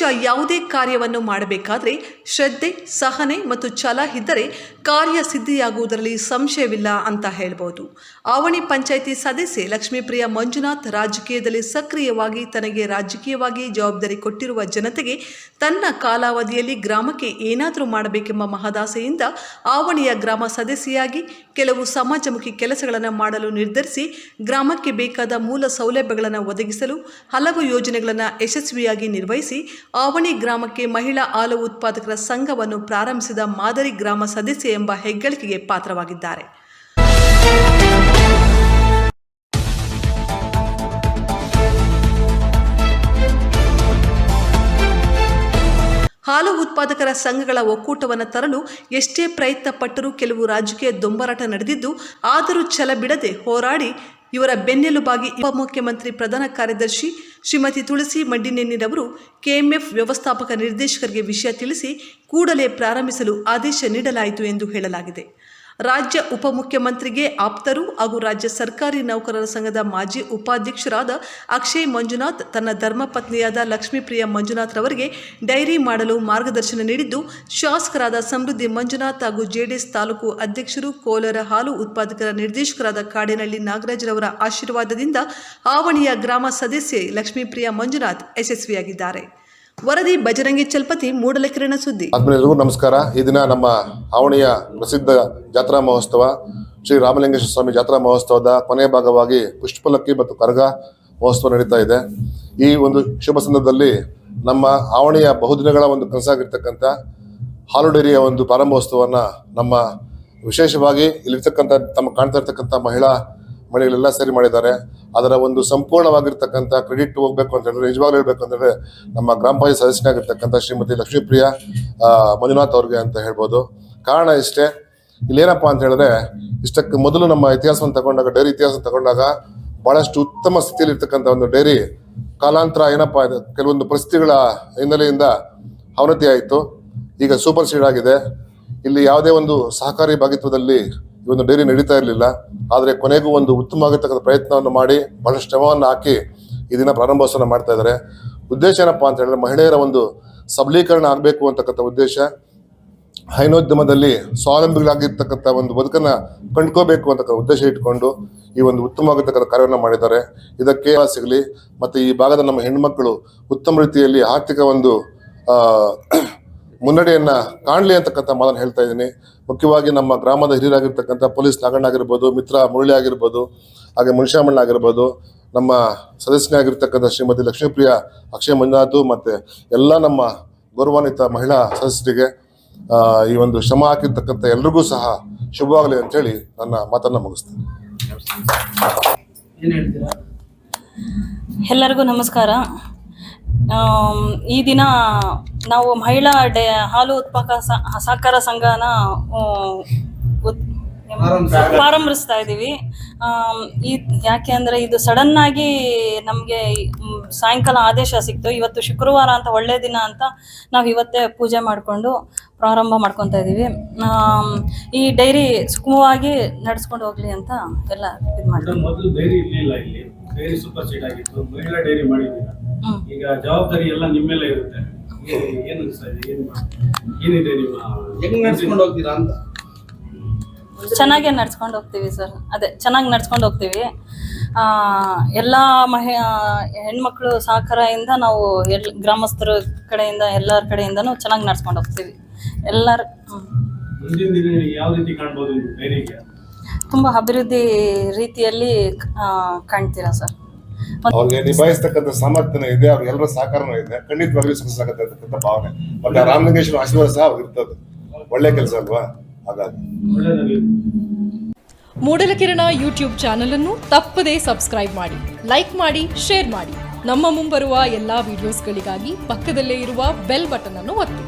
ಮನುಷ್ಯ ಯಾವುದೇ ಕಾರ್ಯವನ್ನು ಮಾಡಬೇಕಾದರೆ ಶ್ರದ್ಧೆ, ಸಹನೆ ಮತ್ತು ಛಲ ಇದ್ದರೆ ಕಾರ್ಯ ಸಿದ್ಧಿಯಾಗುವುದರಲ್ಲಿ ಸಂಶಯವಿಲ್ಲ ಅಂತ ಹೇಳ್ಬೋದು. ಆವಣಿ ಪಂಚಾಯಿತಿ ಸದಸ್ಯೆ ಲಕ್ಷ್ಮೀಪ್ರಿಯ ಮಂಜುನಾಥ್ ರಾಜಕೀಯದಲ್ಲಿ ಸಕ್ರಿಯವಾಗಿ ತನಗೆ ರಾಜಕೀಯವಾಗಿ ಜವಾಬ್ದಾರಿ ಕೊಟ್ಟಿರುವ ಜನತೆಗೆ ತನ್ನ ಕಾಲಾವಧಿಯಲ್ಲಿ ಗ್ರಾಮಕ್ಕೆ ಏನಾದರೂ ಮಾಡಬೇಕೆಂಬ ಮಹದಾಸೆಯಿಂದ ಆವಣಿಯ ಗ್ರಾಮ ಸದಸ್ಯೆಯಾಗಿ ಕೆಲವು ಸಮಾಜಮುಖಿ ಕೆಲಸಗಳನ್ನು ಮಾಡಲು ನಿರ್ಧರಿಸಿ ಗ್ರಾಮಕ್ಕೆ ಬೇಕಾದ ಮೂಲ ಸೌಲಭ್ಯಗಳನ್ನು ಒದಗಿಸಲು ಹಲವು ಯೋಜನೆಗಳನ್ನು ಯಶಸ್ವಿಯಾಗಿ ನಿರ್ವಹಿಸಿ ಆವಣಿ ಗ್ರಾಮಕ್ಕೆ ಮಹಿಳಾ ಹಾಲು ಉತ್ಪಾದಕರ ಸಂಘವನ್ನು ಪ್ರಾರಂಭಿಸಿದ ಮಾದರಿ ಗ್ರಾಮ ಸದಸ್ಯೆ ಎಂಬ ಹೆಗ್ಗಳಿಕೆಗೆ ಪಾತ್ರವಾಗಿದ್ದಾರೆ. ಹಾಲು ಉತ್ಪಾದಕರ ಸಂಘಗಳ ಒಕ್ಕೂಟವನ್ನು ತರಲು ಎಷ್ಟೇ ಪ್ರಯತ್ನ ಪಟ್ಟರೂ ಕೆಲವು ರಾಜಕೀಯ ದೊಂಬರಾಟ ನಡೆದಿದ್ದು, ಆದರೂ ಛಲ ಬಿಡದೆ ಹೋರಾಡಿ ಇವರ ಬೆನ್ನೆಲುಬಾಗಿ ಉಪಮುಖ್ಯಮಂತ್ರಿ ಪ್ರಧಾನ ಕಾರ್ಯದರ್ಶಿ ಶ್ರೀಮತಿ ತುಳಸಿ ಮಡ್ಡಿನೇನಿರವರು ಕೆಎಂಎಫ್ ವ್ಯವಸ್ಥಾಪಕ ನಿರ್ದೇಶಕರಿಗೆ ವಿಷಯ ತಿಳಿಸಿ ಕೂಡಲೇ ಪ್ರಾರಂಭಿಸಲು ಆದೇಶ ನೀಡಲಾಯಿತು ಎಂದು ಹೇಳಲಾಗಿದೆ. ರಾಜ್ಯ ಉಪಮುಖ್ಯಮಂತ್ರಿಗೆ ಆಪ್ತರು ಹಾಗೂ ರಾಜ್ಯ ಸರ್ಕಾರಿ ನೌಕರರ ಸಂಘದ ಮಾಜಿ ಉಪಾಧ್ಯಕ್ಷರಾದ ಅಕ್ಷಯ್ ಮಂಜುನಾಥ್, ತನ್ನ ಧರ್ಮಪತ್ನಿಯಾದ ಲಕ್ಷ್ಮೀಪ್ರಿಯ ಮಂಜುನಾಥ್ ರವರಿಗೆ ಡೈರಿ ಮಾಡಲು ಮಾರ್ಗದರ್ಶನ ನೀಡಿದ್ದು, ಶಾಸಕರಾದ ಸಮೃದ್ಧಿ ಮಂಜುನಾಥ್ ಹಾಗೂ ಜೆಡಿಎಸ್ ತಾಲೂಕು ಅಧ್ಯಕ್ಷರು ಕೋಲಾರ ಹಾಲು ಉತ್ಪಾದಕರ ನಿರ್ದೇಶಕರಾದ ಕಾಡೇನಹಳ್ಳಿ ನಾಗರಾಜ್ರವರ ಆಶೀರ್ವಾದದಿಂದ ಆವಣಿಯ ಗ್ರಾಮ ಸದಸ್ಯೆ ಲಕ್ಷ್ಮೀಪ್ರಿಯ ಮಂಜುನಾಥ್ ಯಶಸ್ವಿಯಾಗಿದ್ದಾರೆ. ವರದಿ ಬಜರಂಗಿ ಚಲ್ಪತಿ ಮೂಡಲಕಿರಣ ಸುದ್ದಿ. ಆತ್ಮೀಯರಿಗೂ ನಮಸ್ಕಾರ. ಈ ದಿನ ನಮ್ಮ ಆವಣಿಯ ಪ್ರಸಿದ್ಧ ಜಾತ್ರಾ ಮಹೋತ್ಸವ, ಶ್ರೀ ರಾಮಲಿಂಗೇಶ್ವರ ಸ್ವಾಮಿ ಜಾತ್ರಾ ಮಹೋತ್ಸವದ ಕೊನೆಯ ಭಾಗವಾಗಿ ಪುಷ್ಪಲಕ್ಕಿ ಮತ್ತು ಕರಗ ಮಹೋತ್ಸವ ನಡೀತಾ ಇದೆ. ಈ ಒಂದು ಶುಭ ಸಂದರ್ಭದಲ್ಲಿ ನಮ್ಮ ಆವಣಿಯ ಬಹುದಿನಗಳ ಒಂದು ಕನಸಾಗಿರ್ತಕ್ಕಂಥ ಹಾಲು ಡೈರಿಯ ಒಂದು ಪ್ರಾರಂಭೋತ್ಸವವನ್ನು ನಮ್ಮ ವಿಶೇಷವಾಗಿ ಇಲ್ಲಿರ್ತಕ್ಕಂಥ, ತಮ್ಮ ಕಾಣ್ತಾ ಇರ್ತಕ್ಕಂಥ ಮಹಿಳಾ ಮನೆಗಳೆಲ್ಲ ಸೇರಿ ಮಾಡಿದ್ದಾರೆ. ಅದರ ಒಂದು ಸಂಪೂರ್ಣವಾಗಿರ್ತಕ್ಕಂಥ ಕ್ರೆಡಿಟ್ ಹೋಗ್ಬೇಕು ಅಂತ ಹೇಳಿದ್ರೆ, ನಿಜವಾಗ್ಲೂ ಹೇಳ್ಬೇಕು ಅಂತ ಹೇಳಿದ್ರೆ, ನಮ್ಮ ಗ್ರಾಮ ಪಂಚಾಯತ್ ಸದಸ್ಯನಾಗಿರ್ತಕ್ಕಂಥ ಶ್ರೀಮತಿ ಲಕ್ಷ್ಮೀಪ್ರಿಯ ಮಂಜುನಾಥ್ ಅವ್ರಿಗೆ ಅಂತ ಹೇಳ್ಬೋದು. ಕಾರಣ ಇಷ್ಟೇ, ಇಲ್ಲೇನಪ್ಪ ಅಂತ ಹೇಳಿದ್ರೆ, ಇಷ್ಟಕ್ಕೆ ಮೊದಲು ನಮ್ಮ ಇತಿಹಾಸವನ್ನು ತಗೊಂಡಾಗ, ಡೈರಿ ಇತಿಹಾಸ ತಗೊಂಡಾಗ ಬಹಳಷ್ಟು ಉತ್ತಮ ಸ್ಥಿತಿಯಲ್ಲಿ ಇರ್ತಕ್ಕಂಥ ಒಂದು ಡೈರಿ ಕಾಲಾಂತರ ಏನಪ್ಪ, ಕೆಲವೊಂದು ಪರಿಸ್ಥಿತಿಗಳ ಹಿನ್ನೆಲೆಯಿಂದ ಅವನತಿ ಆಯಿತು. ಈಗ ಸೂಪರ್ ಸೀಡ್ ಆಗಿದೆ. ಇಲ್ಲಿ ಯಾವುದೇ ಒಂದು ಸಹಕಾರಿ ಭಾಗಿತ್ವದಲ್ಲಿ ಈ ಒಂದು ಡೈರಿ ನಡೀತಾ ಇರಲಿಲ್ಲ. ಆದರೆ ಕೊನೆಗೂ ಒಂದು ಉತ್ತಮವಾಗಿರ್ತಕ್ಕಂಥ ಪ್ರಯತ್ನವನ್ನು ಮಾಡಿ ಬಹಳಷ್ಟು ಶ್ರಮವನ್ನು ಹಾಕಿ ಈ ದಿನ ಪ್ರಾರಂಭೋತ್ಸವ ಮಾಡ್ತಾ ಇದ್ದಾರೆ ಉದ್ದೇಶ ಏನಪ್ಪ ಅಂತ ಹೇಳಿದ್ರೆ ಮಹಿಳೆಯರ ಒಂದು ಸಬಲೀಕರಣ ಆಗಬೇಕು ಅಂತಕ್ಕಂಥ ಉದ್ದೇಶ. ಹೈನೋದ್ಯಮದಲ್ಲಿ ಸ್ವಾವಲಂಬಿಗಳಾಗಿರ್ತಕ್ಕಂಥ ಒಂದು ಬದುಕನ್ನು ಕಂಡ್ಕೋಬೇಕು ಅಂತಕ್ಕಂಥ ಉದ್ದೇಶ ಇಟ್ಕೊಂಡು ಈ ಒಂದು ಉತ್ತಮವಾಗಿರ್ತಕ್ಕಂಥ ಕಾರ್ಯವನ್ನು ಮಾಡಿದ್ದಾರೆ. ಇದಕ್ಕೆ ಸಿಗಲಿ. ಮತ್ತು ಈ ಭಾಗದ ನಮ್ಮ ಹೆಣ್ಮಕ್ಕಳು ಉತ್ತಮ ರೀತಿಯಲ್ಲಿ ಆರ್ಥಿಕ ಒಂದು ಮುನ್ನಡೆಯನ್ನ ಕಾಣಲಿ ಅಂತಕ್ಕಂಥ ಮಾತನ್ನು ಹೇಳ್ತಾ ಇದ್ದೀನಿ. ಮುಖ್ಯವಾಗಿ ನಮ್ಮ ಗ್ರಾಮದ ಹಿರಿಯರಾಗಿರ್ತಕ್ಕಂಥ ಪೊಲೀಸ್ ನಾಗಣ್ಣ ಆಗಿರ್ಬೋದು, ಮಿತ್ರ ಮುರಳಿ ಆಗಿರ್ಬೋದು, ಹಾಗೆ ಮುನಿಶಾಮಣ್ಣ ಆಗಿರ್ಬೋದು, ನಮ್ಮ ಸದಸ್ಯನಾಗಿರ್ತಕ್ಕಂಥ ಶ್ರೀಮತಿ ಲಕ್ಷ್ಮೀಪ್ರಿಯ ಅಕ್ಷಯ ಮಂಜುನಾಥ್ ಮತ್ತು ಎಲ್ಲ ನಮ್ಮ ಗೌರವಾನ್ವಿತ ಮಹಿಳಾ ಸದಸ್ಯರಿಗೆ ಈ ಒಂದು ಶ್ರಮ ಹಾಕಿರ್ತಕ್ಕಂಥ ಎಲ್ರಿಗೂ ಸಹ ಶುಭವಾಗಲಿ ಅಂತೇಳಿ ನನ್ನ ಮಾತನ್ನು ಮುಗಿಸ್ತೇನೆ. ಎಲ್ಲರಿಗೂ ನಮಸ್ಕಾರ. ಈ ದಿನ ನಾವು ಮಹಿಳಾ ಡೇ, ಹಾಲು ಉತ್ಪಾದಕ ಸಹಕಾರ ಸಂಘನ ಪ್ರಾರಂಭಿಸ್ತಾ ಇದ್ದೀವಿ. ಈ, ಯಾಕೆ ಅಂದರೆ ಇದು ಸಡನ್ ಆಗಿ ನಮಗೆ ಸಾಯಂಕಾಲ ಆದೇಶ ಸಿಕ್ತು. ಇವತ್ತು ಶುಕ್ರವಾರ ಅಂತ ಒಳ್ಳೆ ದಿನ ಅಂತ ನಾವು ಇವತ್ತೇ ಪೂಜೆ ಮಾಡಿಕೊಂಡು ಪ್ರಾರಂಭ ಮಾಡ್ಕೊತಾ ಇದ್ದೀವಿ. ಈ ಡೈರಿ ಸುಗಮವಾಗಿ ನಡೆಸ್ಕೊಂಡು ಹೋಗ್ಲಿ ಅಂತ ಎಲ್ಲ ಇದು ಮಾಡಿ ಈಗ ಜವಾಬ್ದಾರಿ ಎಲ್ಲ ನಿಮ್ಮೆಲ್ಲ ಇರುತ್ತೆ. ಏನು ಏನ್ ಅನ್ಸ್ತಾ ಇದೆ ಏನ್ ಏನಿದೆ ನಿಮ್ಮ ಹೆಂಗ್ ನಡ್ಸ್ಕೊಂಡು ಹೋಗ್ತೀರಾ ಅಂತ? ಚೆನ್ನಾಗೇ ನಡ್ಸ್ಕೊಂಡು ಹೋಗ್ತೀವಿ ಸರ್. ಅದೇ ಚೆನ್ನಾಗಿ ನಡ್ಸ್ಕೊಂಡು ಹೋಗ್ತೀವಿ. ಆ, ಎಲ್ಲ ಮಹಿ ಹೆಣ್ಮಕ್ಳು ಸಹಕಾರದಿಂದ ನಾವು ಎಲ್ ಗ್ರಾಮಸ್ಥರ ಕಡೆಯಿಂದ ಎಲ್ಲರ ಕಡೆಯಿಂದನೂ ಚೆನ್ನಾಗಿ ನಡ್ಸ್ಕೊಂಡು ಹೋಗ್ತೀವಿ. ಎಲ್ಲರ. ಮುಂದಿನ ದಿನ ಯಾವ ರೀತಿ ಕಾಣ್ಬೋದು ನೀವು ಡೈರಿಗೆ ತುಂಬ ಅಭಿವೃದ್ಧಿ ರೀತಿಯಲ್ಲಿ ಕಾಣ್ತೀರಾ ಸರ್. ಅವ್ರಿಗೆ ನಿಭಾಯಿಸ್ತಕ್ಕಂಥ ಸಾಮರ್ಥ್ಯನ ಇದೆ, ಅವ್ರಿಗೆ ಎಲ್ಲರ ಸಹಕಾರನೂ ಇದೆ. ಖಂಡಿತವಾಗ್ಲೂ ಸಕ್ಸಸ್ ಆಗುತ್ತೆ ಅಂತಕ್ಕಂಥ ಭಾವನೆ. ಮತ್ತೆ ರಾಮಲಿಂಗೇಶ್ವರ ಆಶೀರ್ವಾದ ಸಹ ಅವ್ರಿಗೆ ಇರ್ತದೆ. ಒಳ್ಳೆ ಕೆಲಸ ಅಲ್ವಾ? ಹಾಗಾಗಿ. ಮೂಡಲಕಿರಣ ಯೂಟ್ಯೂಬ್ ಚಾನಲ್ ಅನ್ನು ತಪ್ಪದೇ ಸಬ್ಸ್ಕ್ರೈಬ್ ಮಾಡಿ ಲೈಕ್ ಮಾಡಿ ಶೇರ್ ಮಾಡಿ. ನಮ್ಮ ಮುಂಬರುವ ಎಲ್ಲಾ ವಿಡಿಯೋಸ್ಗಳಿಗಾಗಿ ಪಕ್ಕದಲ್ಲೇ ಇರುವ ಬೆಲ್ ಬಟನ್ ಅನ್ನು ಒತ್ತಿ.